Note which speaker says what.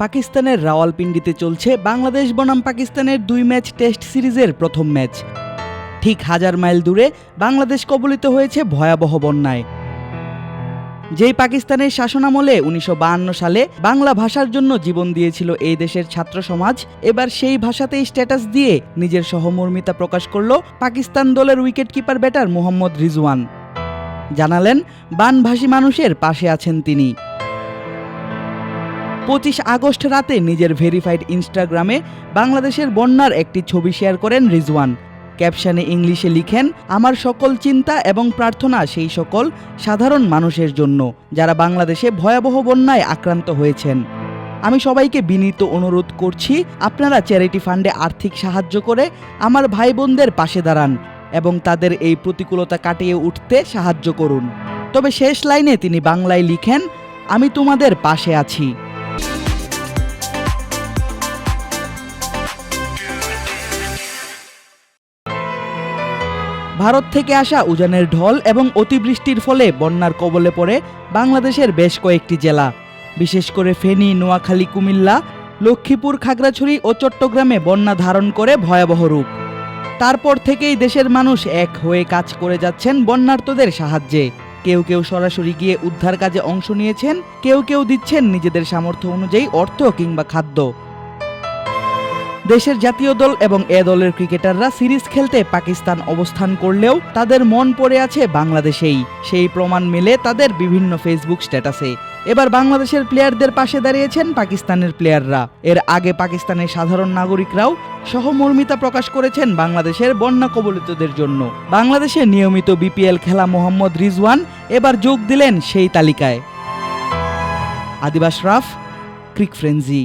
Speaker 1: পাকিস্তানের রাওয়ালপিন্ডিতে চলছে বাংলাদেশ বনাম পাকিস্তানের দুই ম্যাচ টেস্ট সিরিজের প্রথম ম্যাচ। ঠিক হাজার মাইল দূরে বাংলাদেশ কবলিত হয়েছে ভয়াবহ বন্যায়। যেই পাকিস্তানের শাসনামলে উনিশশো সালে বাংলা ভাষার জন্য জীবন দিয়েছিল এই দেশের ছাত্র সমাজ, এবার সেই ভাষাতেই স্ট্যাটাস দিয়ে নিজের সহমর্মিতা প্রকাশ করল পাকিস্তান দলের উইকেটকিপার ব্যাটার মোহাম্মদ রিজওয়ান। জানালেন বানভাষী মানুষের পাশে আছেন তিনি। পঁচিশ আগস্ট রাতে নিজের ভেরিফাইড ইনস্টাগ্রামে বাংলাদেশের বন্যার একটি ছবি শেয়ার করেন রিজওয়ান। ক্যাপশনে ইংলিশে লিখেন, আমার সকল চিন্তা এবং প্রার্থনা সেই সকল সাধারণ মানুষের জন্য, যারা বাংলাদেশে ভয়াবহ বন্যায় আক্রান্ত হয়েছেন। আমি সবাইকে বিনীত অনুরোধ করছি, আপনারা চ্যারিটি ফান্ডে আর্থিক সাহায্য করে আমার ভাই বোনদের পাশে দাঁড়ান এবং তাদের এই প্রতিকূলতা কাটিয়ে উঠতে সাহায্য করুন। তবে শেষ লাইনে তিনি বাংলায় লিখেন, আমি তোমাদের পাশে আছি। ভারত থেকে আসা উজানের ঢল এবং অতিবৃষ্টির ফলে বন্যার কবলে পড়ে বাংলাদেশের বেশ কয়েকটি জেলা। বিশেষ করে ফেনী, নোয়াখালী, কুমিল্লা, লক্ষ্মীপুর, খাগড়াছড়ি ও চট্টগ্রামে বন্যা ধারণ করে ভয়াবহ রূপ। তারপর থেকেই দেশের মানুষ এক হয়ে কাজ করে যাচ্ছেন বন্যার্তদের সাহায্যে। কেউ কেউ সরাসরি গিয়ে উদ্ধার কাজে অংশ নিয়েছেন, কেউ কেউ দিচ্ছেন নিজেদের সামর্থ্য অনুযায়ী অর্থ কিংবা খাদ্য। দেশের জাতীয় দল এবং এ দলের ক্রিকেটাররা সিরিজ খেলতে পাকিস্তান অবস্থান করলেও তাদের মন পড়ে আছে বাংলাদেশেই। সেই প্রমাণ মেলে তাদের বিভিন্ন ফেসবুক স্ট্যাটাসে। এবার বাংলাদেশের প্লেয়ারদের পাশে দাঁড়িয়েছেন পাকিস্তানের প্লেয়াররা। এর আগে পাকিস্তানের সাধারণ নাগরিকরাও সহমর্মিতা প্রকাশ করেছেন বাংলাদেশের বন্যা কবলিতদের জন্য। বাংলাদেশে নিয়মিত বিপিএল খেলা মোহাম্মদ রিজওয়ান এবার যোগ দিলেন সেই তালিকায়। আদিবাস রাফ, ক্রিক ফ্রেঞ্জি